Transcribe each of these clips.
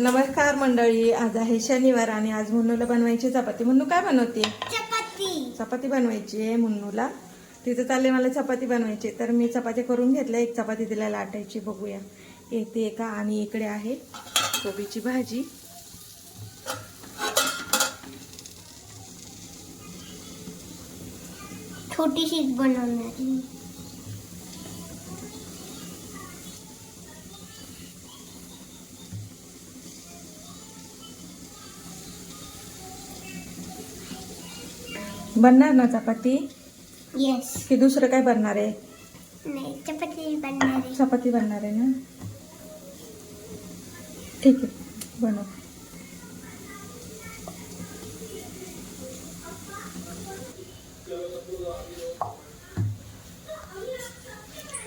नमस्कार मंडळी आज आहे शनिवार आणि आज मुन्नूला बनवायची चपाती. मुन्नू काय बनवते चपाती. चपाती बनवायची आहे मुन्नूला. तिथं चालले मला चपाती बनवायची. तर मी चपाती करून घेतल्या. एक चपाती तिला लाटायची. बघूया. येते का? आणि इकडे आहे कोबीची भाजी. छोटीशीच बनवणार बनणार ना चपाती? येस की दुसरं काय बनणार आहे? नाही चपाती बनणार आहे. चपाती बनणार आहे ना? ठीक आहे बनव.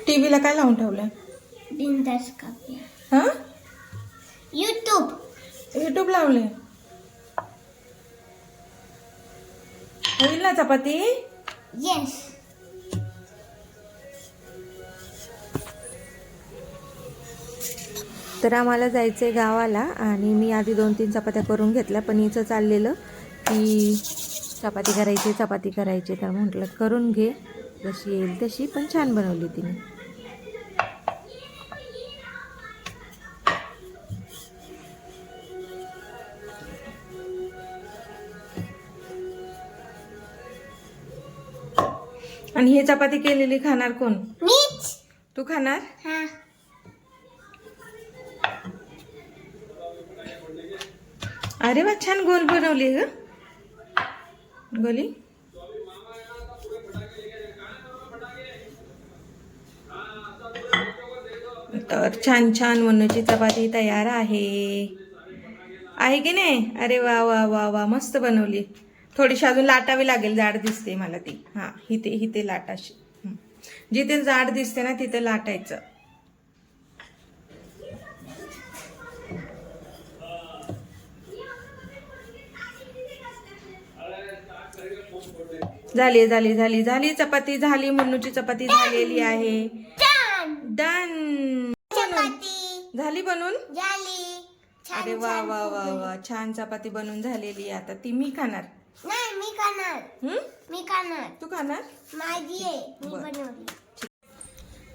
टी व्हीला काय लावून ठेवलंय? बिंदास कापूया हाँ? युट्यूब युट्यूब लावले होईल ना चपाती येस तर आम्हाला जायचं आहे गावाला आणि मी आधी दोन तीन चपात्या करून घेतल्या पण हिचं चाललेलं की चपाती करायची चपाती करायची तर म्हटलं करून घे. जशी येईल तशी पण छान बनवली तिने. आणि ही चपाती केलेली खाणार कोण? मीच. तू खाणार? हा. अरे वा छान गोल बनवली ग. गोली. तर छान छान मनूची चपाती तयार आहे. आहे की नाही? अरे वा वा वा वा मस्त बनवली. थोडीशी अजून लाटावी लागेल जाड दिसते मला ती. हां हिते हिते लाटाशी. जिथे जाड दिसते ना तिथे लाटायचं. झाली झाली झाली झाली चपाती झाली मुन्नूची चपाती झालेली आहे. डन झाली बनून? अरे वा वा वा. वा. छान चपाती बनून झालेली आहे. आता ती मी खाणार. नाही मी खाणार? मी खाणार. तू खाणार? माझी आहे. मी बरं. बनवली.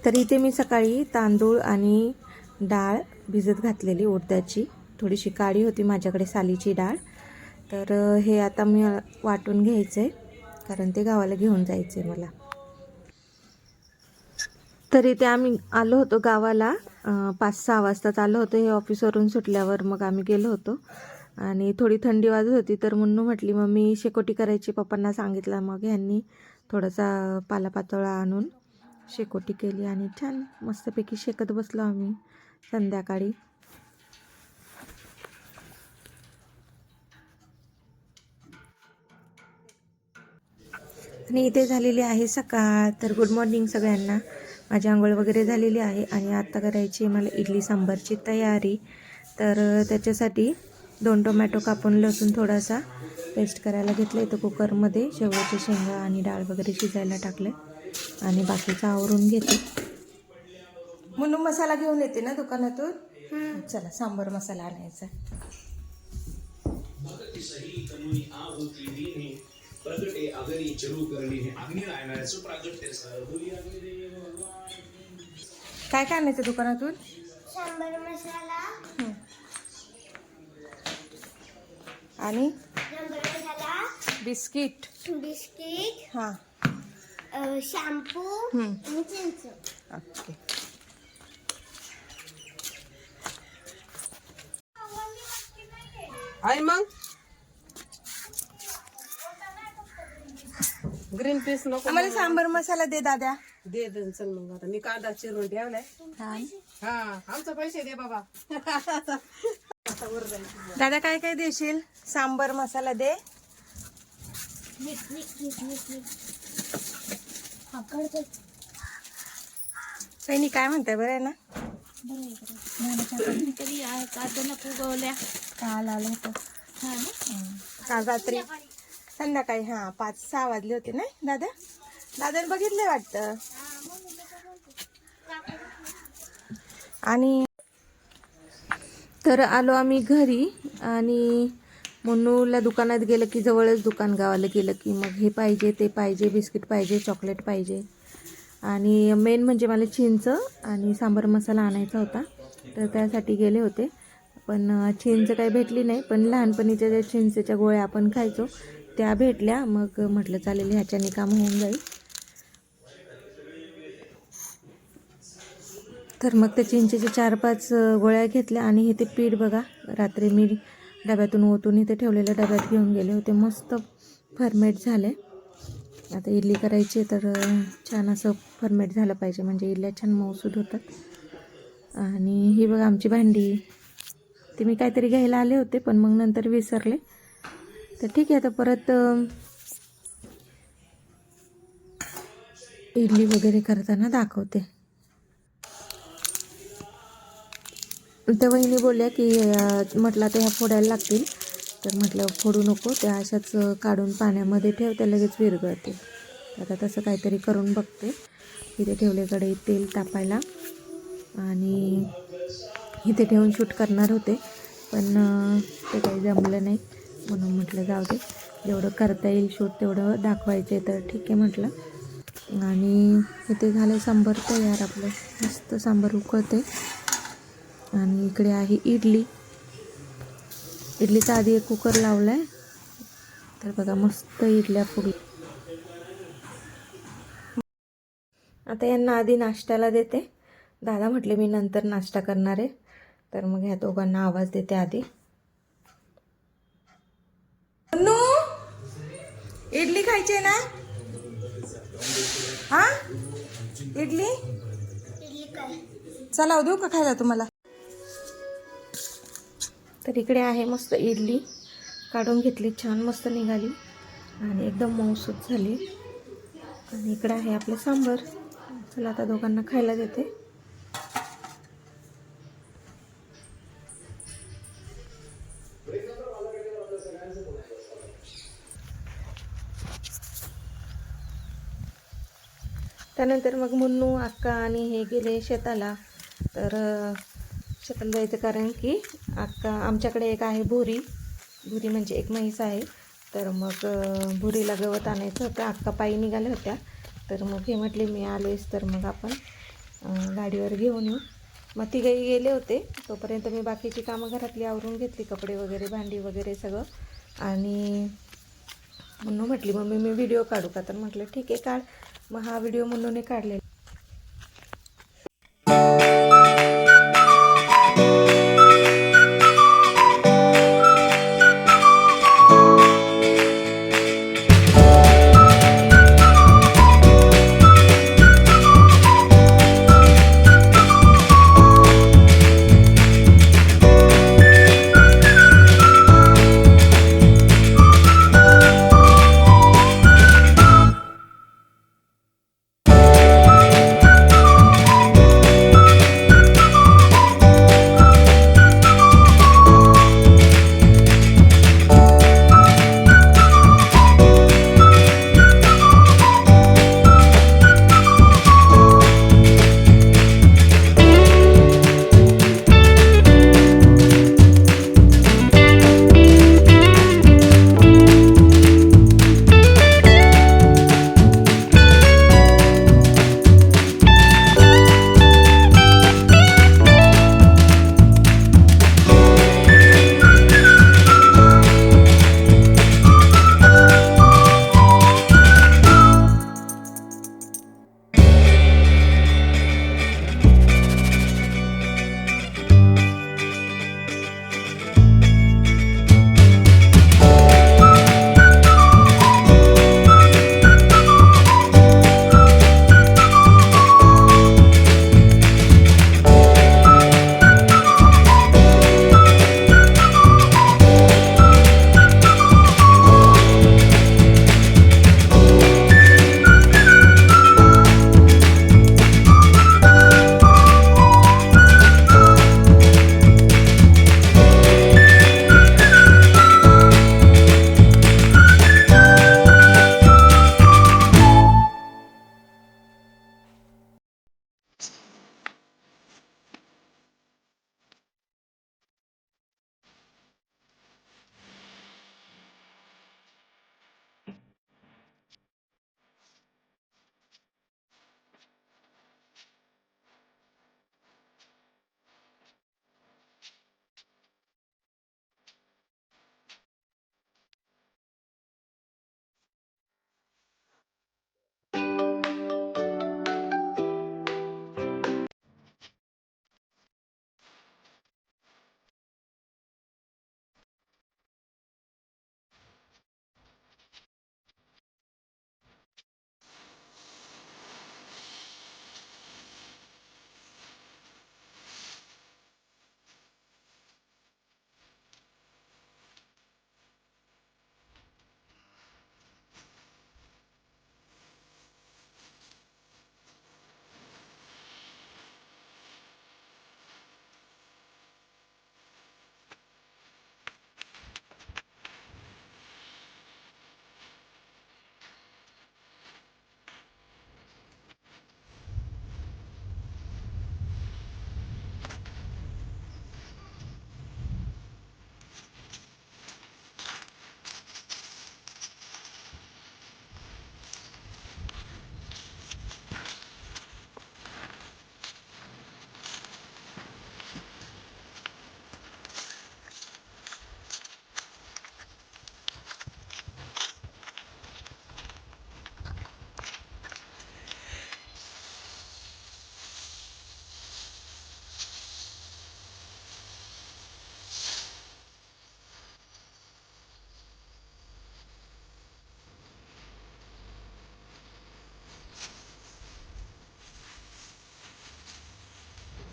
तर इथे मी सकाळी तांदूळ आणि डाळ भिजत घातलेली उडदाची. थोडीशी काळी होती माझ्याकडे सालीची डाळ. तर अ, हे आता मी वाटून घ्यायचं आहे कारण ते गावाला घेऊन जायचं आहे मला. तर इथे आम्ही आलो होतो गावाला अ, पाच सहा वाजताच आलो होतो. हे ऑफिसवरून सुटल्यावर मग आम्ही गेलो होतो. आणि थोडी थंडी वाजत होती तर मुन्नू म्हटली मग मी शेकोटी करायची पप्पांना सांगितलं. मग ह्यांनी थोडासा पालापाचोळा आणून शेकोटी केली आणि छान मस्तपैकी शेकत बसलो आम्ही संध्याकाळी. आणि इथे झालेली आहे सकाळ. तर गुड मॉर्निंग सगळ्यांना. माझी आंघोळ वगैरे झालेली आहे आणि आत्ता करायची मला इडली सांबारची तयारी. तर त्याच्यासाठी दोन टोमॅटो कापून लसूण थोडासा पेस्ट करायला घेतलं. इथं कुकरमध्ये शेवयाच्या शेंगा आणि डाळ वगैरे शिजायला टाकले आणि बाकीचं आवरून घेते. म्हणून मसाला घेऊन येते ना दुकानातून? चला सांबर मसाला आणायचा. काय काय आणायचं दुकानातून? सांबर मसाला हं. आणि बिस्किट. बिस्किट हां. शॅम्पू. आणि चिंच. ओके. आणि मग? ग्रीन पीस नको आम्हाला सांबर मसाला दे दादा दे दे चल मग आता. मी कांदा चिरून ठेवलाय. हा आमचे पैसे दे बाबा. दादा काय काय देशील? सांबर मसाला दे. काही काय म्हणताय? बरं आहे ना? काल आलं होतं. हा काल रात्री. संध्याकाळी हां पाच सहा वाजले होते ना दादा? दादाने बघितले वाटतं. आणि तर आलो आम्ही घरी आणि मुन्नूला दुकानात गेलं की जवळच दुकान गावाला गेलं की मग हे पाहिजे ते पाहिजे बिस्किट पाहिजे चॉकलेट पाहिजे. आणि मेन म्हणजे मला चिंच आणि सांबार मसाला आणायचा होता. तर त्यासाठी गेले होते. पण चिंच काही भेटली नाही. पण लहानपणीच्या ज्या चिंचेच्या गोळ्या आपण खायचो त्या भेटल्या. मग म्हटलं चालेल ह्याच्याने काम होऊन जाईल. तर मग त्या चिंचेच्या चार पाच गोळ्या घेतल्या आणि हे ते पीठ बघा रात्री मी डब्यातून ओतून इथे ठेवलेल्या डब्यात घेऊन गेले होते. मस्त फर्मेट झाले. आता इडली करायची आहे तर छान असं फर्मेट झालं पाहिजे. म्हणजे इडल्या छान मऊसूद होतात. आणि ही बघा आमची भांडी. ती मी काहीतरी घ्यायला आले होते पण मग नंतर विसरले. तर ठीक आहे आता परत इडली वगैरे करताना दाखवते. त्या वहिनी बोलल्या की म्हटलं आता ह्या फोडायला लागतील. तर म्हटलं फोडू नको. त्या अशाच काढून पाण्यामध्ये ठेव त्या लगेच विरगळते आता तसं काहीतरी करून बघते. इथे ठेवलेकडे तेल तापायला. आणि इथे ठेवून शूट करणार होते. पण ते काही जमलं नाही. म्हणून म्हटलं जाऊ दे. जेवढं करता येईल शूट तेवढं दाखवायचं आहे तर ठीक आहे म्हटलं. आणि इथे झालं सांबर तयार. आपलं मस्त सांबार उकळते आणि इकडे आहे इडली. इडलीचा आधी एक कुकर लावला आहे तर बघा मस्त इडल्या फुगली आता यांना आधी नाश्त्याला देते. दादा म्हटले मी नंतर नाश्ता करणार आहे. तर मग ह्या दोघांना आवाज देते आधी. नू इडली खायची आहे ना? हा? इडली? चला देऊ का खायला तुम्हाला? तर इकडे आहे मस्त इडली. काढून घेतली छान मस्त निघाली. आणि एकदम मऊसूत झाली. आणि इकडे आहे आपलं सांबर. चला आता दोघांना खायला देते. त्यानंतर मग मुन्नू अक्का आणि हे गेले शेताला. तर शेताला जायचं कारण की अक्का आमच्याकडे एक आहे भुरी. भुरी म्हणजे एक म्हैस आहे. तर मग भुरीला गवत आणायचं होतं. अक्का पायी निघाल्या होत्या. तर मग हे म्हटले मी आलेस तर मग आपण गाडीवर घेऊन येऊ. मग तिघही गेले होते. तोपर्यंत मी बाकीची कामं घरातली आवरून घेतली. कपडे वगैरे भांडी वगैरे सगळं. आणि म्हणून म्हटली मम्मी मी व्हिडिओ काढू का? तर म्हटलं ठीक आहे काढ. मग हा व्हिडिओ मुन्नूने काढलेला.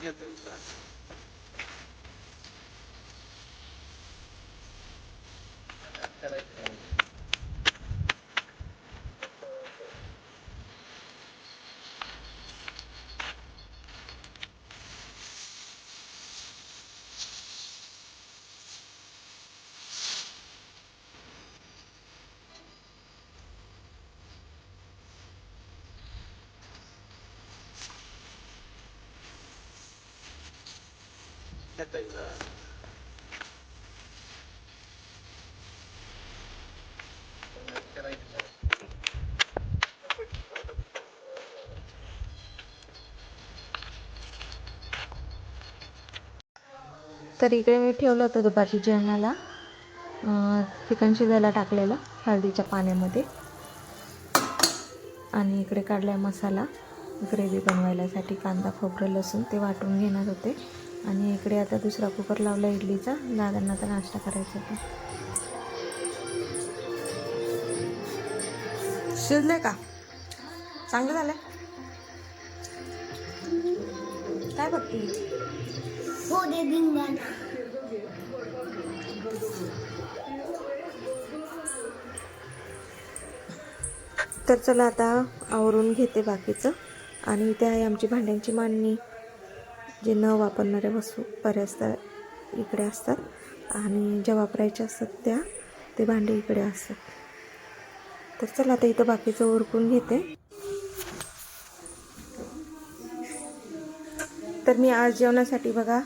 Fíjate, तर इकडे मी ठेवलं होतं दुपारची जेवणाला चिकन शिजायला टाकलेलं हळदीच्या पाण्यामध्ये. आणि इकडे काढलाय मसाला ग्रेव्ही बनवायलासाठी कांदा खोबरं लसूण ते वाटून घेणार होते. आणि इकडे आता दुसरा कुकर लावला इडलीचा. दादांना तर नाश्ता करायचा होता शिजले का? चांगलं झालं काय बघते? हो दे तर चला आता आवरून घेते बाकीचं. आणि इथे आहे आमची भांड्यांची मांडणी. जे न वापरणाऱ्या वस्तू बऱ्याचदा इकडे असतात आणि ज्या वापरायच्या असतात त्या ते भांडे इकडे असतात. तर चला आता इथं बाकीचं उरकून घेते. तर मी आज जेवणासाठी बघा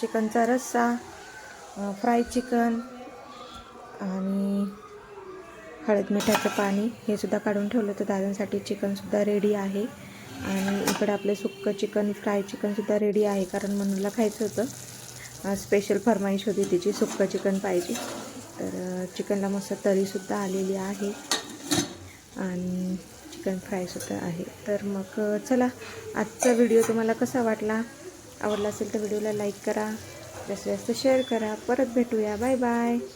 चिकनचा रस्सा फ्राय चिकन आणि हळद मिठाचं पाणी हे सुद्धा काढून ठेवलं. होतं दादांसाठी चिकनसुद्धा रेडी आहे. आणि इकडं आपलं सुक्कं चिकन फ्राय चिकनसुद्धा रेडी आहे कारण मनूला खायचं होतं. स्पेशल फरमाईश होती तिची सुक्कं चिकन पाहिजे. तर चिकनला मस्त तरीसुद्धा आलेली आहे. आणि चिकन फ्रायसुद्धा आहे. तर मग चला आजचा व्हिडिओ तुम्हाला कसा वाटला? आवडला असेल तर व्हिडिओला लाईक करा. जास्तीत जास्त शेअर करा. परत भेटूया. Bye bye